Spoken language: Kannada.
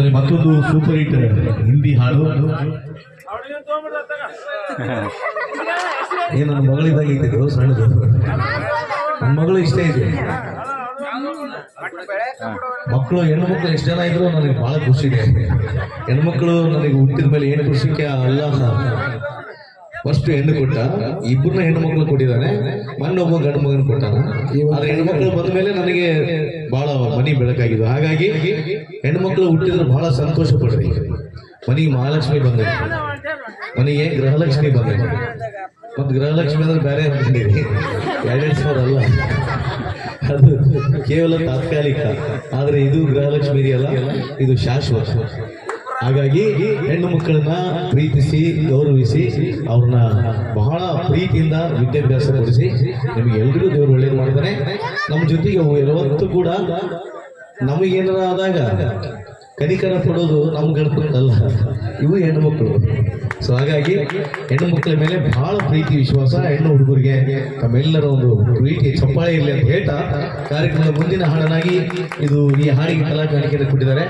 ಆಮೇಲೆ ಮತ್ತೊಂದು ಸೂಪರ್ ಹಿಟ್ ಹಿಂದಿ ಹಾಡು. ಏನು ನನ್ನ ಮಗಳಿದ್ದಾಗ ಐತಿದ್ದು ಸಣ್ಣದು. ನನ್ನ ಮಗಳು ಇಷ್ಟ ಇದೆ. ಮಕ್ಕಳು ಹೆಣ್ಮಕ್ಳು ಎಷ್ಟು ಜನ ಇದ್ರು ನನಗೆ ಬಹಳ ಖುಷಿ ಇದೆ. ಹೆಣ್ಮಕ್ಳು ನನಗೆ ಹುಟ್ಟಿದ ಮೇಲೆ ಏನು ಖುಷಿಕ್ಕೆ ಅಲ್ಲ ಫಸ್ಟ್ ಹೆಣ್ಣು ಕೊಟ್ಟ, ಇಬ್ಬರನ್ನ ಹೆಣ್ಣು ಮಕ್ಕಳು ಕೊಟ್ಟಿದ್ದಾನೆ. ಮಣ್ಣೊಬ್ಬ ಗಂಡು ಮಗನ ಕೊಟ್ಟಾನ. ಆದ್ರೆ ಹೆಣ್ಣು ಮಕ್ಕಳು ಬಂದ ಮೇಲೆ ನನಗೆ ಬಹಳ ಮನಿ ಬೆಳಕಾಗಿದ್ದು. ಹಾಗಾಗಿ ಹೆಣ್ಣು ಮಕ್ಕಳು ಹುಟ್ಟಿದ್ರೆ ಬಹಳ ಸಂತೋಷ ಪಡ್ರಿ ಮನೆಗೆ ಮಹಾಲಕ್ಷ್ಮಿ ಬಂದ ಮನೆಗೆ ಗೃಹಲಕ್ಷ್ಮಿ ಬಂದ ಮತ್ತು ಗೃಹಲಕ್ಷ್ಮಿ ಅಂದ್ರೆ ಬೇರೆ ಅನ್ಕೊಂಡಿರಿ ಎರಡೆರಡು ಸಾವಿರ ಅಲ್ಲ. ಅದು ಕೇವಲ ತಾತ್ಕಾಲಿಕ. ಆದ್ರೆ ಇದು ಗೃಹಲಕ್ಷ್ಮಿ ಇದೆಯಲ್ಲ, ಇದು ಶಾಶ್ವತ. ಹಾಗಾಗಿ ಹೆಣ್ಣು ಮಕ್ಕಳನ್ನ ಪ್ರೀತಿಸಿ, ಗೌರವಿಸಿ, ಅವ್ರನ್ನ ಬಹಳ ಪ್ರೀತಿಯಿಂದ ವಿದ್ಯಾಭ್ಯಾಸ ಕೊಡಿಸಿ ನಿಮಗೆ ಎಲ್ರಿಗೂ ದೇವರು ಒಳ್ಳೇದು ಮಾಡ್ತಾರೆ ನಮ್ಮ ಜೊತೆಗೆ ಯಾವತ್ತೂ ಕೂಡ ನಮಗೇನಾರ ಆದಾಗ ಕನಿಕರ ಕೊಡೋದು ನಮ್ಮ ಗಣಪತಿಗಳಲ್ಲ ಇವು ಹೆಣ್ಣು ಮಕ್ಕಳು. ಸೊ ಹಾಗಾಗಿ ಹೆಣ್ಣು ಮಕ್ಕಳ ಮೇಲೆ ಬಹಳ ಪ್ರೀತಿ, ವಿಶ್ವಾಸ, ಹೆಣ್ಣು ಹುಡುಗರಿಗೆ ತಮ್ಮೆಲ್ಲರ ಒಂದು ಪ್ರೀತಿ, ಚಪ್ಪಾಳೆ ಇರಲಿ ಅಂತ ಹೇಳ್ತಾ ಕಾರ್ಯಕ್ರಮದ ಮುಂದಿನ ಹಾಡನಾಗಿ ಇದು ಈ ಹಾಡಿಗೆ ಕಲಾಕಾರಿಕೆ ಕೊಟ್ಟಿದ್ದಾರೆ.